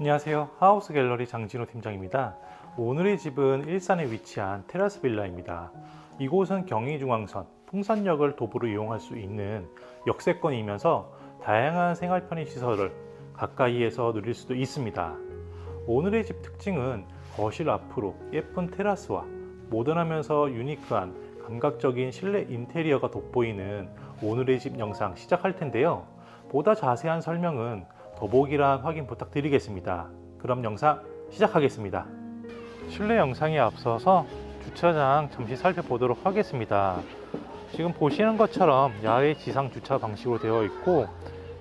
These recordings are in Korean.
안녕하세요. 하우스 갤러리 장진호 팀장입니다. 오늘의 집은 일산에 위치한 테라스 빌라입니다. 이곳은 경의중앙선, 풍산역을 도보로 이용할 수 있는 역세권이면서 다양한 생활 편의 시설을 가까이에서 누릴 수도 있습니다. 오늘의 집 특징은 거실 앞으로 예쁜 테라스와 모던하면서 유니크한 감각적인 실내 인테리어가 돋보이는 오늘의 집 영상 시작할 텐데요. 보다 자세한 설명은 더보기란 확인 부탁드리겠습니다. 그럼 영상 시작하겠습니다. 실내 영상에 앞서서 주차장 잠시 살펴보도록 하겠습니다. 지금 보시는 것처럼 야외 지상 주차 방식으로 되어 있고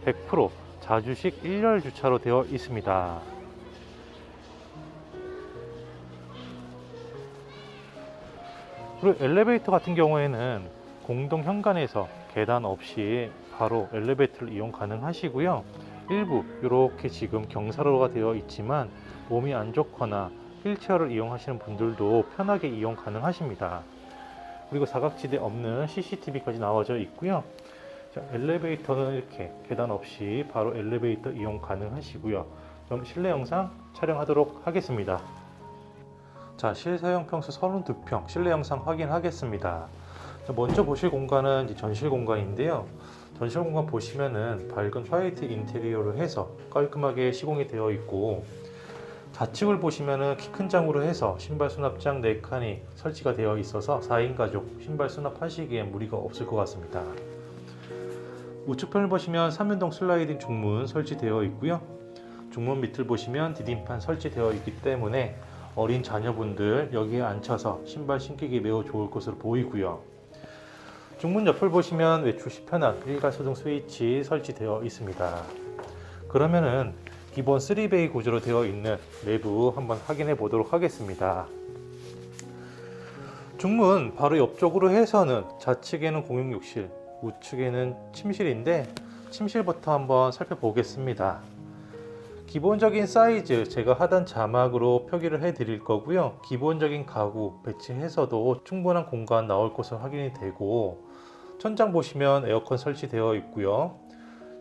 100% 자주식 1열 주차로 되어 있습니다. 그리고 엘리베이터 같은 경우에는 공동 현관에서 계단 없이 바로 엘리베이터를 이용 가능하시고요. 일부 이렇게 지금 경사로가 되어 있지만 몸이 안 좋거나 휠체어를 이용하시는 분들도 편하게 이용 가능하십니다. 그리고 사각지대 없는 CCTV까지 나와져 있고요. 자, 엘리베이터는 이렇게 계단 없이 바로 엘리베이터 이용 가능하시고요. 그럼 실내 영상 촬영하도록 하겠습니다. 자, 실사용 평수 32평 실내 영상 확인하겠습니다. 자, 먼저 보실 공간은 전실 공간인데요. 전실 공간 보시면은 밝은 화이트 인테리어로 해서 깔끔하게 시공이 되어 있고 좌측을 보시면은 키 큰 장으로 해서 신발 수납장 4칸이 설치가 되어 있어서 4인 가족 신발 수납하시기엔 무리가 없을 것 같습니다. 우측편을 보시면 3연동 슬라이딩 중문 설치되어 있고요. 중문 밑을 보시면 디딤판 설치되어 있기 때문에 어린 자녀분들 여기에 앉혀서 신발 신기기 매우 좋을 것으로 보이고요. 중문 옆을 보시면 외출 시 편한 일괄 소등 스위치 설치되어 있습니다. 그러면은 기본 3베이 구조로 되어 있는 내부 한번 확인해 보도록 하겠습니다. 중문 바로 옆쪽으로 해서는 좌측에는 공용욕실, 우측에는 침실인데 침실부터 한번 살펴보겠습니다. 기본적인 사이즈 제가 하단 자막으로 표기를 해 드릴 거고요. 기본적인 가구 배치해서도 충분한 공간 나올 것으로 확인이 되고 천장 보시면 에어컨 설치되어 있고요.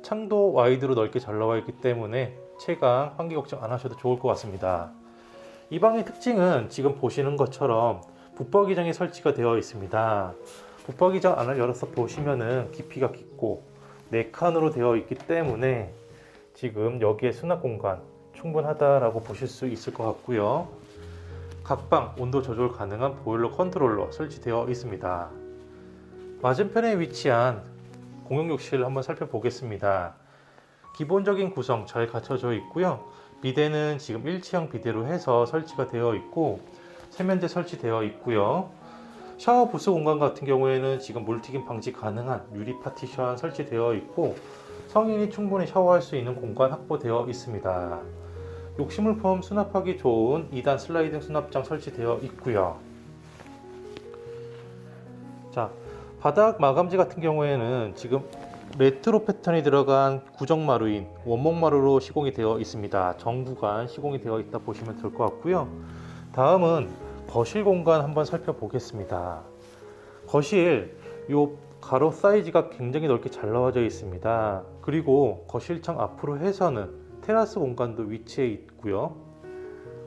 창도 와이드로 넓게 잘 나와 있기 때문에 채광 환기 걱정 안 하셔도 좋을 것 같습니다. 이 방의 특징은 지금 보시는 것처럼 붙박이장이 설치가 되어 있습니다. 붙박이장 안을 열어서 보시면은 깊이가 깊고 4칸으로 되어 있기 때문에 지금 여기에 수납 공간 충분하다라고 보실 수 있을 것 같고요. 각방 온도 조절 가능한 보일러 컨트롤러 설치되어 있습니다. 맞은편에 위치한 공용욕실 한번 살펴보겠습니다. 기본적인 구성 잘 갖춰져 있고요. 비대는 지금 일치형 비대로 해서 설치가 되어 있고 세면대 설치되어 있고요. 샤워 부스 공간 같은 경우에는 지금 물튀김 방지 가능한 유리 파티션 설치되어 있고 성인이 충분히 샤워할 수 있는 공간 확보되어 있습니다. 욕실물품 수납하기 좋은 2단 슬라이딩 수납장 설치되어 있고요. 자, 바닥 마감재 같은 경우에는 지금 레트로 패턴이 들어간 구정 마루인 원목 마루로 시공이 되어 있습니다. 정구간 시공이 되어 있다 보시면 될 것 같고요. 다음은 거실 공간 한번 살펴보겠습니다. 거실 요 가로 사이즈가 굉장히 넓게 잘 나와져 있습니다. 그리고 거실창 앞으로 해서는 테라스 공간도 위치해 있고요.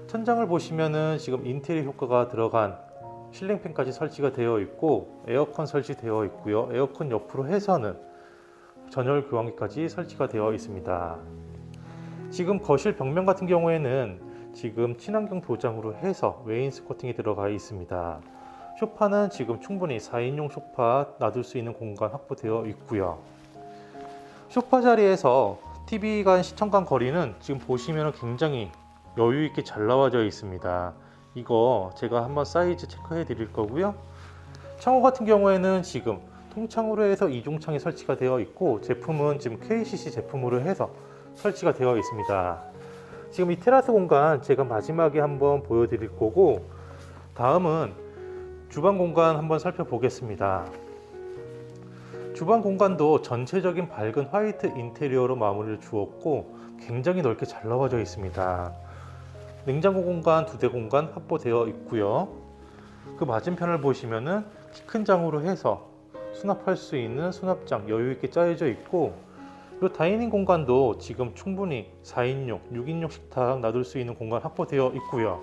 천장을 보시면은 지금 인테리어 효과가 들어간 실링팬까지 설치가 되어 있고 에어컨 설치되어 있고요. 에어컨 옆으로 해서는 전열 교환기까지 설치가 되어 있습니다. 지금 거실 벽면 같은 경우에는 지금 친환경 도장으로 해서 웨인스 코팅이 들어가 있습니다. 소파는 지금 충분히 4인용 소파 놔둘 수 있는 공간 확보되어 있고요. 소파 자리에서 TV 간 시청 간 거리는 지금 보시면 굉장히 여유 있게 잘 나와져 있습니다. 이거 제가 한번 사이즈 체크해 드릴 거고요. 창호 같은 경우에는 지금 통창으로 해서 이중창이 설치가 되어 있고 제품은 지금 KCC 제품으로 해서 설치가 되어 있습니다. 지금 이 테라스 공간 제가 마지막에 한번 보여드릴 거고 다음은 주방 공간 한번 살펴보겠습니다. 주방 공간도 전체적인 밝은 화이트 인테리어로 마무리를 주었고 굉장히 넓게 잘 나와져 있습니다. 냉장고 공간 두 대 공간 확보되어 있고요. 그 맞은편을 보시면은 키 큰 장으로 해서 수납할 수 있는 수납장 여유 있게 짜여져 있고 이 다이닝 공간도 지금 충분히 4인용, 6인용 식탁 놔둘 수 있는 공간 확보되어 있고요.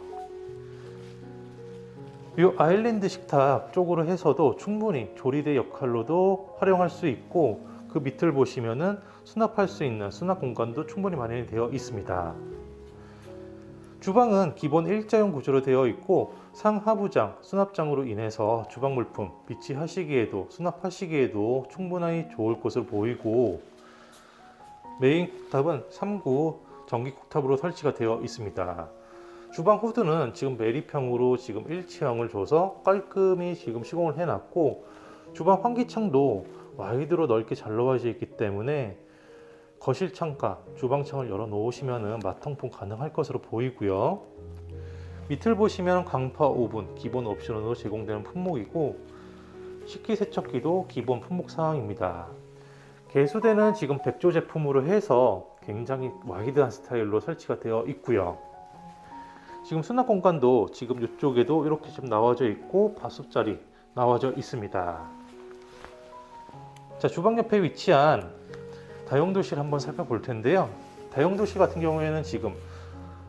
이 아일랜드 식탁 쪽으로 해서도 충분히 조리대 역할로도 활용할 수 있고 그 밑을 보시면은 수납할 수 있는 수납 공간도 충분히 마련이 되어 있습니다. 주방은 기본 일자형 구조로 되어 있고 상하부장, 수납장으로 인해서 주방 물품 비치하시기에도 수납하시기에도 충분히 좋을 것으로 보이고 메인 쿡탑은 3구 전기 쿡탑으로 설치가 되어 있습니다. 주방 후드는 지금 메리평으로 지금 일체형을 줘서 깔끔히 지금 시공을 해놨고 주방 환기창도 와이드로 넓게 잘 놓아져 있기 때문에 거실 창가, 주방 창을 열어 놓으시면 마통풍 가능할 것으로 보이고요. 밑을 보시면 강파 오븐 기본 옵션으로 제공되는 품목이고 식기세척기도 기본 품목 사항입니다. 개수대는 지금 백조 제품으로 해서 굉장히 와이드한 스타일로 설치가 되어 있고요. 지금 수납 공간도 지금 이쪽에도 이렇게 좀 나와져 있고 밥솥자리 나와져 있습니다. 자 주방 옆에 위치한 다용도실 한번 살펴볼 텐데요. 다용도실 같은 경우에는 지금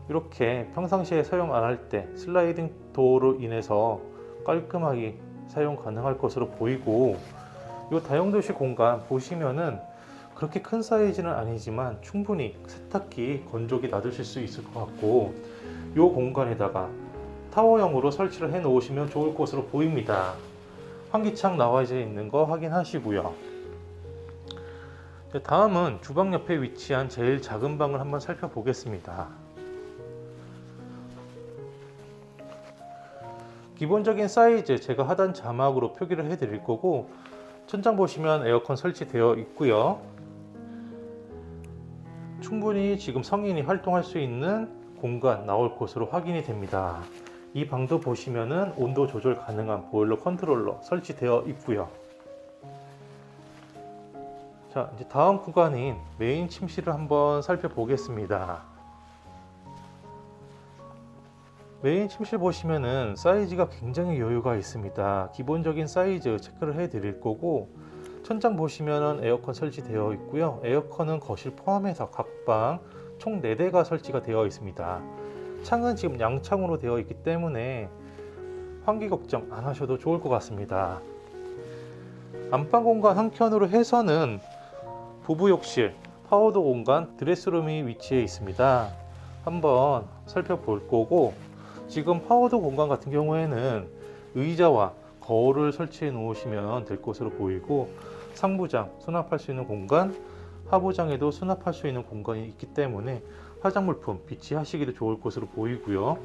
이렇게 평상시에 사용 안 할 때 슬라이딩 도어로 인해서 깔끔하게 사용 가능할 것으로 보이고 이 다용도실 공간 보시면은 그렇게 큰 사이즈는 아니지만 충분히 세탁기 건조기 놔두실 수 있을 것 같고 이 공간에다가 타워형으로 설치를 해 놓으시면 좋을 것으로 보입니다. 환기창 나와져 있는 거 확인하시고요. 네, 다음은 주방 옆에 위치한 제일 작은 방을 한번 살펴보겠습니다. 기본적인 사이즈 제가 하단 자막으로 표기를 해 드릴 거고 천장 보시면 에어컨 설치되어 있고요. 충분히 지금 성인이 활동할 수 있는 공간 나올 것으로 확인이 됩니다. 이 방도 보시면은 온도 조절 가능한 보일러 컨트롤러 설치되어 있고요. 자, 이제 다음 구간인 메인 침실을 한번 살펴보겠습니다. 메인 침실 보시면은 사이즈가 굉장히 여유가 있습니다. 기본적인 사이즈 체크를 해 드릴 거고 천장 보시면은 에어컨 설치되어 있고요. 에어컨은 거실 포함해서 각방 총 4대가 설치가 되어 있습니다. 창은 지금 양창으로 되어 있기 때문에 환기 걱정 안 하셔도 좋을 것 같습니다. 안방 공간 한켠으로 해서는 부부 욕실, 파우더 공간, 드레스룸이 위치해 있습니다. 한번 살펴볼 거고 지금 파우더 공간 같은 경우에는 의자와 거울을 설치해 놓으시면 될 것으로 보이고 상부장 수납할 수 있는 공간, 하부장에도 수납할 수 있는 공간이 있기 때문에 화장물품 비치하시기도 좋을 것으로 보이고요.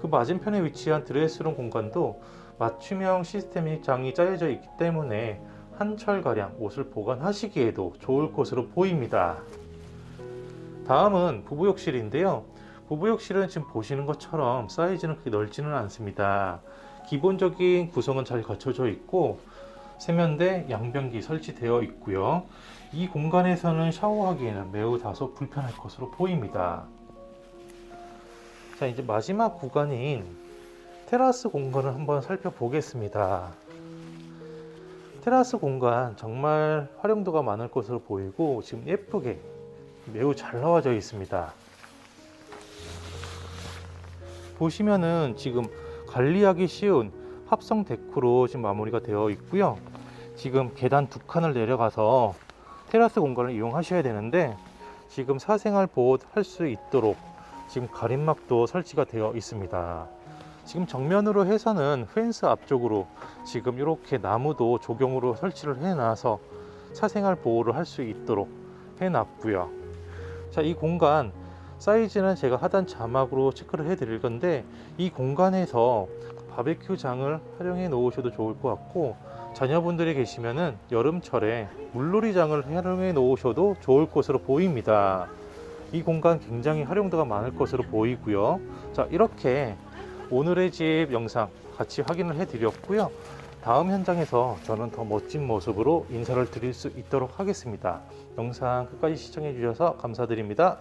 그 맞은편에 위치한 드레스룸 공간도 맞춤형 시스템이 장이 짜여져 있기 때문에 한 철가량 옷을 보관하시기에도 좋을 것으로 보입니다. 다음은 부부욕실인데요. 부부욕실은 지금 보시는 것처럼 사이즈는 그렇게 넓지는 않습니다. 기본적인 구성은 잘 갖춰져 있고 세면대, 양변기 설치되어 있고요. 이 공간에서는 샤워하기에는 매우 다소 불편할 것으로 보입니다. 자, 이제 마지막 구간인 테라스 공간을 한번 살펴보겠습니다. 테라스 공간 정말 활용도가 많을 것으로 보이고 지금 예쁘게 매우 잘 나와져 있습니다. 보시면은 지금 관리하기 쉬운 합성 데크로 지금 마무리가 되어 있고요. 지금 계단 두 칸을 내려가서 테라스 공간을 이용하셔야 되는데 지금 사생활 보호 할 수 있도록 지금 가림막도 설치가 되어 있습니다. 지금 정면으로 해서는 펜스 앞쪽으로 지금 이렇게 나무도 조경으로 설치를 해놔서 사생활 보호를 할 수 있도록 해놨고요. 자, 이 공간 사이즈는 제가 하단 자막으로 체크를 해 드릴 건데 이 공간에서 바베큐장을 활용해 놓으셔도 좋을 것 같고 자녀분들이 계시면은 여름철에 물놀이장을 활용해 놓으셔도 좋을 것으로 보입니다. 이 공간 굉장히 활용도가 많을 것으로 보이고요. 자, 이렇게 오늘의 집 영상 같이 확인을 해 드렸고요. 다음 현장에서 저는 더 멋진 모습으로 인사를 드릴 수 있도록 하겠습니다. 영상 끝까지 시청해 주셔서 감사드립니다.